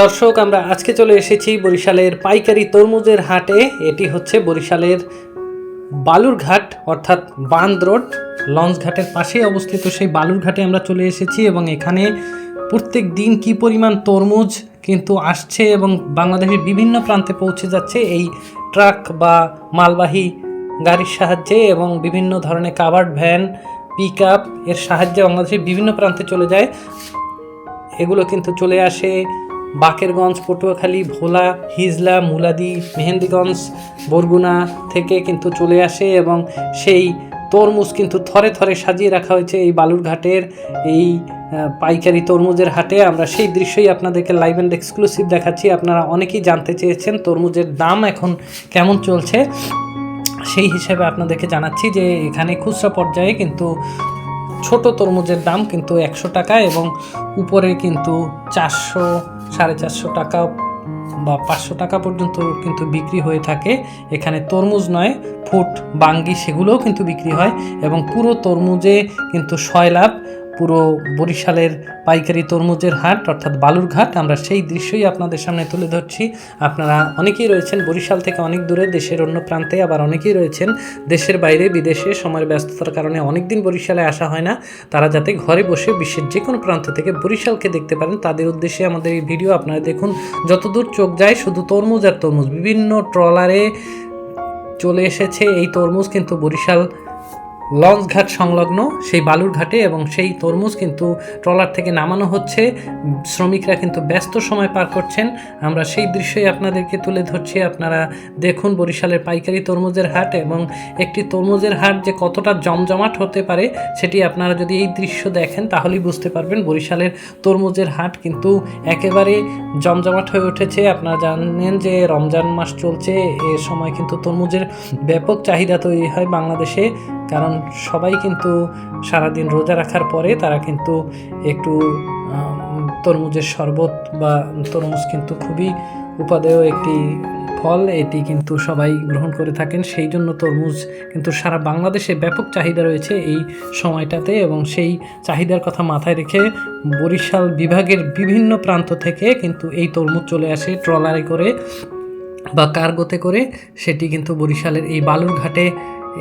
দর্শক, আমরা আজকে চলে এসেছি বরিশালের পাইকারি তরমুজের হাটে। এটি হচ্ছে বরিশালের বালুরঘাট, অর্থাৎ বান্দ রোড। লঞ্চ ঘাটের পাশেই অবস্থিত সেই বালুরঘাটে আমরা চলে এসেছি এবং এখানে প্রত্যেক দিন কী পরিমাণ তরমুজ কিন্তু আসছে এবং বাংলাদেশের বিভিন্ন প্রান্তে পৌঁছে যাচ্ছে এই ট্রাক বা মালবাহী গাড়ির সাহায্যে এবং বিভিন্ন ধরনের কাভার্ড ভ্যান পিক আপ এর সাহায্যে বাংলাদেশের বিভিন্ন প্রান্তে চলে যায়। এগুলো কিন্তু চলে আসে বাকেরগঞ্জ, পটুয়াখালী, ভোলা, হিজলা, মুলাদি, মেহেন্দিগঞ্জ, বরগুনা থেকে কিন্তু চলে আসে এবং সেই তরমুজ কিন্তু থরে থরে সাজিয়ে রাখা হয়েছে এই বালুরঘাটের এই পাইকারি তরমুজের হাটে। আমরা সেই দৃশ্যই আপনাদেরকে লাইভ অ্যান্ড এক্সক্লুসিভ দেখাচ্ছি। আপনারা অনেকেই জানতে চেয়েছেন তরমুজের দাম এখন কেমন চলছে। সেই হিসেবে আপনাদেরকে জানাচ্ছি যে এখানে খুচরা পর্যায়ে কিন্তু ছোট তরমুজের দাম কিন্তু একশো টাকা এবং উপরে কিন্তু চারশো সাড়ে চারশো টাকা বা পাঁচশো টাকা পর্যন্ত কিন্তু বিক্রি হয়ে থাকে। এখানে তরমুজ নয়, ফুট, বাঙ্গি সেগুলোও কিন্তু বিক্রি হয় এবং পুরো তরমুজে কিন্তু লাভ পুরো বরিশালের পাইকারি তরমুজের হাট, অর্থাৎ বালুরঘাট আমরা সেই দৃশ্যই আপনাদের সামনে তুলে ধরছি। আপনারা অনেকেই রয়েছেন বরিশাল থেকে অনেক দূরে, দেশের অন্য প্রান্তে আবার অনেকেই রয়েছেন দেশের বাইরে, বিদেশে। সময়ের ব্যস্ততার কারণে অনেক দিন বরিশালে আসা হয় না। তারা যাতে ঘরে বসে বিশ্বের যে কোনো প্রান্ত থেকে বরিশালকে দেখতে পারেন, তাদের উদ্দেশ্যে আমাদের এই ভিডিও আপনারা দেখুন। যতদূর চোখ যায়, শুধু তরমুজ আর তরমুজ। বিভিন্ন ট্রলারে চলে এসেছে এই তরমুজ, কিন্তু বরিশাল লঞ্চ ঘাট সংলগ্ন, সেই বালুর ঘাটে এবং সেই তরমুজ কিন্তু ট্রলার থেকে নামানো হচ্ছে। শ্রমিকরা কিন্তু ব্যস্ত সময় পার করছেন। আমরা সেই দৃশ্যই আপনাদেরকে তুলে ধরছি। আপনারা দেখুন বরিশালের পাইকারি তরমুজের হাট এবং একটি তরমুজের হাট যে কতটা জমজমাট হতে পারে, সেটি আপনারা যদি এই দৃশ্য দেখেন, তাহলেই বুঝতে পারবেন বরিশালের তরমুজের হাট কিন্তু একেবারে জমজমাট হয়ে উঠেছে। আপনারা জানেন যে রমজান মাস চলছে, এ সময় কিন্তু তরমুজের ব্যাপক চাহিদা তৈরি হয় বাংলাদেশে। কারণ সবাই কিন্তু সারাদিন রোজা রাখার পরে তারা কিন্তু একটু তরমুজের শরবত বা তরমুজ কিন্তু খুবই উপাদেয় একটি ফল। এটি কিন্তু সবাই গ্রহণ করে থাকেন। সেই জন্য তরমুজ কিন্তু সারা বাংলাদেশে ব্যাপক চাহিদা রয়েছে এই সময়টাতে এবং সেই চাহিদার কথা মাথায় রেখে বরিশাল বিভাগের বিভিন্ন প্রান্ত থেকে কিন্তু এই তরমুজ চলে আসে ট্রলারে করে বা কার্গোতে করে। সেটি কিন্তু বরিশালের এই বালুরঘাটে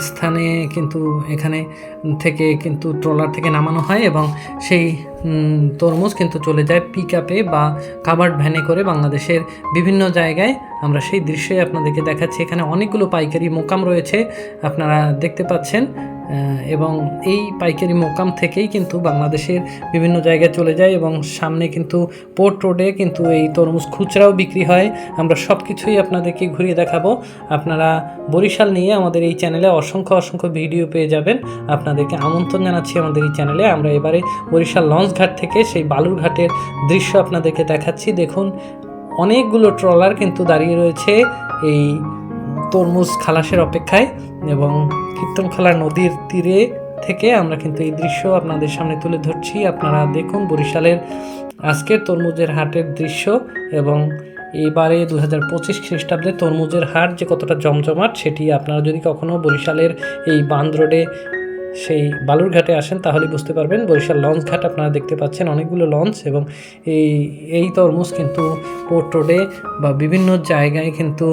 স্থানে কিন্তু এখানে থেকে কিন্তু ট্রলার থেকে নামানো হয় এবং সেই তরমুজ কিন্তু চলে যায় পিক আপে বা কাভার্ড ভ্যানে করে বাংলাদেশের বিভিন্ন জায়গায়। আমরা সেই দৃশ্যে আপনাদেরকে দেখাচ্ছি। এখানে অনেকগুলো পাইকারি মোকাম রয়েছে। আপনারা দেখতে পাচ্ছেন। এবং এই পাইকারি মোকাম থেকেই কিন্তু বাংলাদেশের বিভিন্ন জায়গায় চলে যায় এবং সামনে কিন্তু পোর্ট রোডে কিন্তু এই তরমুজ খুচরাও বিক্রি হয়। আমরা সব কিছুই আপনাদেরকে ঘুরিয়ে দেখাবো। আপনারা বরিশাল নিয়ে আমাদের এই চ্যানেলে অসংখ্য অসংখ্য ভিডিও পেয়ে যাবেন। আপনাদেরকে আমন্ত্রণ জানাচ্ছি আমাদের এই চ্যানেলে। আমরা এবারে বরিশাল লঞ্চ ঘাট থেকে সেই বালুরঘাটের দৃশ্য আপনাদেরকে দেখাচ্ছি। দেখুন, অনেকগুলো ট্রলার কিন্তু দাঁড়িয়ে রয়েছে এই তরমুজ খালাসের অপেক্ষায় এবং কীর্তনখালা নদীর তীরে থেকে আমরা কিন্তু এই দৃশ্য আপনাদের সামনে তুলে ধরছি। আপনারা দেখুন বরিশালের আজকের তরমুজের হাটের দৃশ্য এবং এবারে দু হাজার পঁচিশ খ্রিস্টাব্দে তরমুজের হাট যে কতটা জমজমাট সেটি আপনারা যদি কখনও বরিশালের এই বান্দ রোডে সেই বালুরঘাটে আসেন, তাহলে বুঝতে পারবেন বরিশাল লঞ্চ ঘাট। আপনারা দেখতে পাচ্ছেন অনেকগুলো লঞ্চ এবং এই এই তরমুজ কিন্তু পোর্ট রোডে বা বিভিন্ন জায়গায় কিন্তু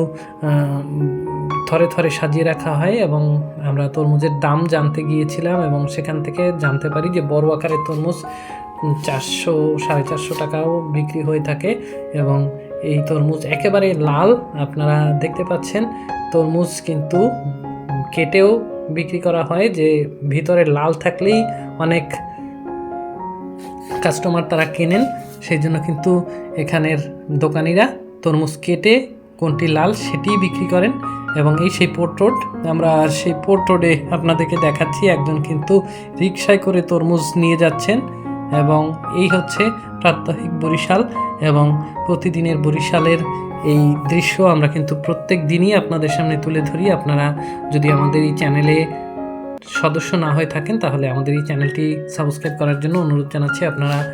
থরে থরে সাজিয়ে রাখা হয় এবং আমরা তরমুজের দাম জানতে গিয়েছিলাম এবং সেখান থেকে জানতে পারি যে বড় আকারের তরমুজ চারশো, সাড়ে চারশো টাকাও বিক্রি হয়ে থাকে এবং এই তরমুজ একেবারে লাল। আপনারা দেখতে পাচ্ছেন তরমুজ কিন্তু কেটেও বিক্রি করা হয় যে ভিতরে লাল থাকলেই অনেক কাস্টমার তারা কেনেন। সেই জন্য কিন্তু এখানের দোকানিরা তরমুজ কেটে কোনটি লাল সেটিই বিক্রি করেন এবং এই সেই পোর্ট রোড আমরা সেই পোর্ট রোডে আপনাদেরকে দেখাচ্ছি, একজন কিন্তু রিক্সায় করে তরমুজ নিয়ে যাচ্ছেন এবং এই হচ্ছে প্রাত্যহিক বরিশাল এবং প্রতিদিনের বরিশালের এই দৃশ্য আমরা কিন্তু প্রত্যেক দিনই আপনাদের সামনে তুলে ধরি। আপনারা যদি আমাদের এই চ্যানেলে সদস্য না হয়ে থাকেন, তাহলে আমাদের এই চ্যানেলটি সাবস্ক্রাইব করার জন্য অনুরোধ জানাচ্ছি। আপনারা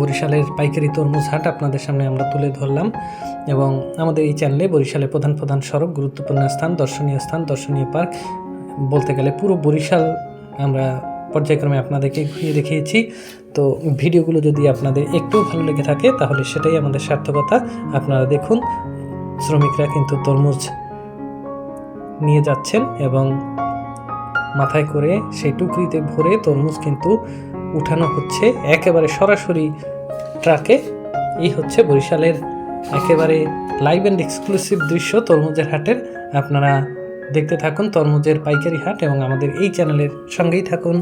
বরিশালের পাইকারি তরমুজ হাট আপনাদের সামনে আমরা তুলে ধরলাম এবং আমাদের এই চ্যানেলে বরিশালের প্রধান প্রধান সড়ক, গুরুত্বপূর্ণ স্থান, দর্শনীয় স্থান, দর্শনীয় পার্ক বলতে গেলে পুরো বরিশাল আমরা পর্যায়ক্রমে আপনাদেরকে ঘুরিয়ে দেখিয়েছি। তো ভিডিওগুলো যদি আপনাদের একটু ভালো লেগে থাকে তাহলে সেটাই আমাদের সার্থকতা। আপনারা দেখুন, শ্রমিকরা কিন্তু তরমুজ নিয়ে যাচ্ছেন এবং মাথায় করে সেই টুকরিতে ভরে তরমুজ কিন্তু উঠানো হচ্ছে। একেবারে সরাসরি ট্রাকে। এই হচ্ছে বরিশালের একেবারে লাইভ অ্যান্ড এক্সক্লুসিভ দৃশ্য তরমুজের হাটের। আপনারা দেখতে থাকুন তরমুজের পাইকারি হাট এবং আমাদের এই চ্যানেলের সঙ্গেই থাকুন।